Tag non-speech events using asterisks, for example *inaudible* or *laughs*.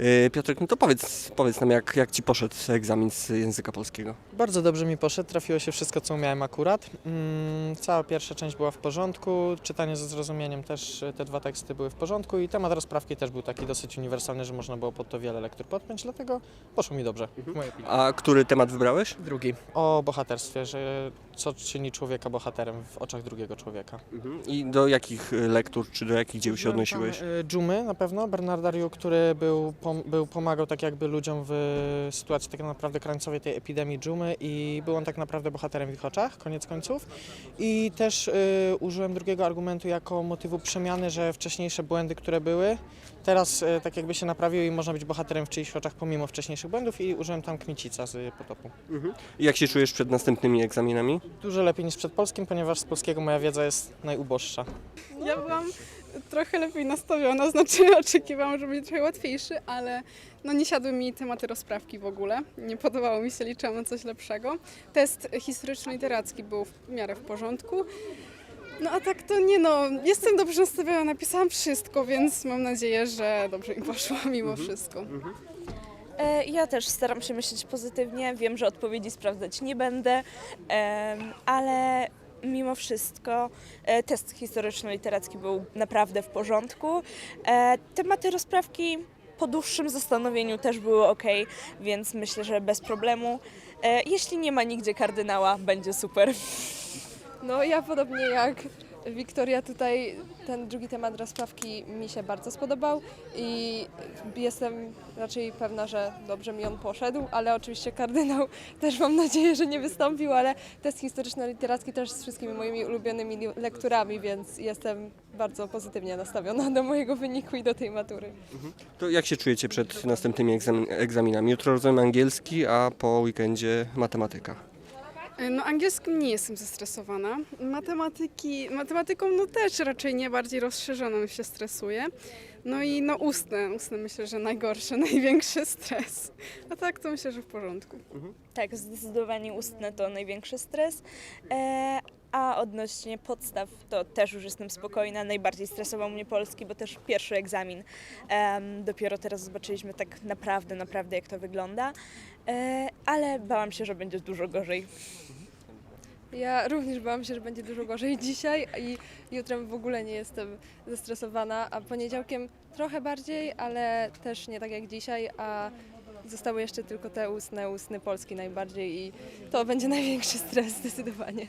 E, Piotrek, no to powiedz, powiedz nam, jak, jak Ci poszedł egzamin z języka polskiego? Bardzo dobrze mi poszedł, trafiło się wszystko, co umiałem akurat. Mm, cała pierwsza część była w porządku, czytanie ze zrozumieniem też, y, te dwa teksty były w porządku i temat rozprawki też był taki dosyć uniwersalny, że można było pod to wiele lektur podpiąć, dlatego poszło mi dobrze, opinii. A który temat wybrałeś? Drugi, o bohaterstwie, że co czyni człowieka bohaterem w oczach drugiego człowieka. I do jakich e, lektur, czy do jakich dzieł się odnosiłeś? Tam, y, Dżumy na pewno, Bernarda Riu, który był, pom, był, pomagał tak jakby ludziom w sytuacji tak naprawdę krańcowej tej epidemii dżumy i był on tak naprawdę bohaterem w ich oczach, koniec końców. I też y, użyłem drugiego argumentu jako motywu przemiany, że wcześniejsze błędy, które były, teraz y, tak jakby się naprawiły i można być bohaterem w czyichś oczach pomimo wcześniejszych błędów i użyłem tam Kmicica z Potopu. I Jak się czujesz przed następnymi egzaminami? Dużo lepiej niż przed polskim, ponieważ z polskiego moja wiedza jest najuboższa. Ja byłam trochę lepiej nastawiona, znaczy *laughs* oczekiwałam, że będzie trochę łatwiejszy, ale no nie siadły mi tematy rozprawki w ogóle. Nie podobało mi się, liczyłam na coś lepszego. Test historyczno-literacki był w miarę w porządku. No a tak to nie no, jestem dobrze nastawiona, napisałam wszystko, więc mam nadzieję, że dobrze mi poszło mimo wszystko. E, Ja też staram się myśleć pozytywnie. Wiem, że odpowiedzi sprawdzać nie będę, ale mimo wszystko e, test historyczno-literacki był naprawdę w porządku. E, Tematy rozprawki po dłuższym zastanowieniu też były ok, więc myślę, że bez problemu. Jeśli nie ma nigdzie kardynała, będzie super. No ja podobnie jak Wiktoria tutaj ten drugi temat rozprawki mi się bardzo spodobał i jestem raczej pewna, że dobrze mi on poszedł, ale oczywiście kardynał *laughs* też mam nadzieję, że nie wystąpił, ale test historyczno-literacki też z wszystkimi moimi ulubionymi lekturami, więc jestem bardzo pozytywnie nastawiona do mojego wyniku i do tej matury. To jak się czujecie przed następnymi egzamin- egzaminami? Jutro rozumiem angielski, a po weekendzie matematyka. No angielskim nie jestem zestresowana. Matematyki, matematyką no też raczej nie bardziej rozszerzoną się stresuję. No i no ustne, ustne myślę, że najgorszy, *laughs* największy stres. A tak to myślę, że w porządku. Tak, zdecydowanie ustne to największy stres. E, a odnośnie podstaw to też już jestem spokojna. Najbardziej stresował mnie polski, bo też pierwszy egzamin. Em, dopiero teraz zobaczyliśmy tak naprawdę, naprawdę jak to wygląda. E, ale bałam się, że będzie dużo gorzej. Ja również bałam się, że będzie dużo gorzej *laughs* dzisiaj i jutrem w ogóle nie jestem zestresowana, a poniedziałkiem trochę bardziej, ale też nie tak jak dzisiaj, a zostały jeszcze tylko te ustne, ustny polski najbardziej i to będzie *laughs* największy stres zdecydowanie.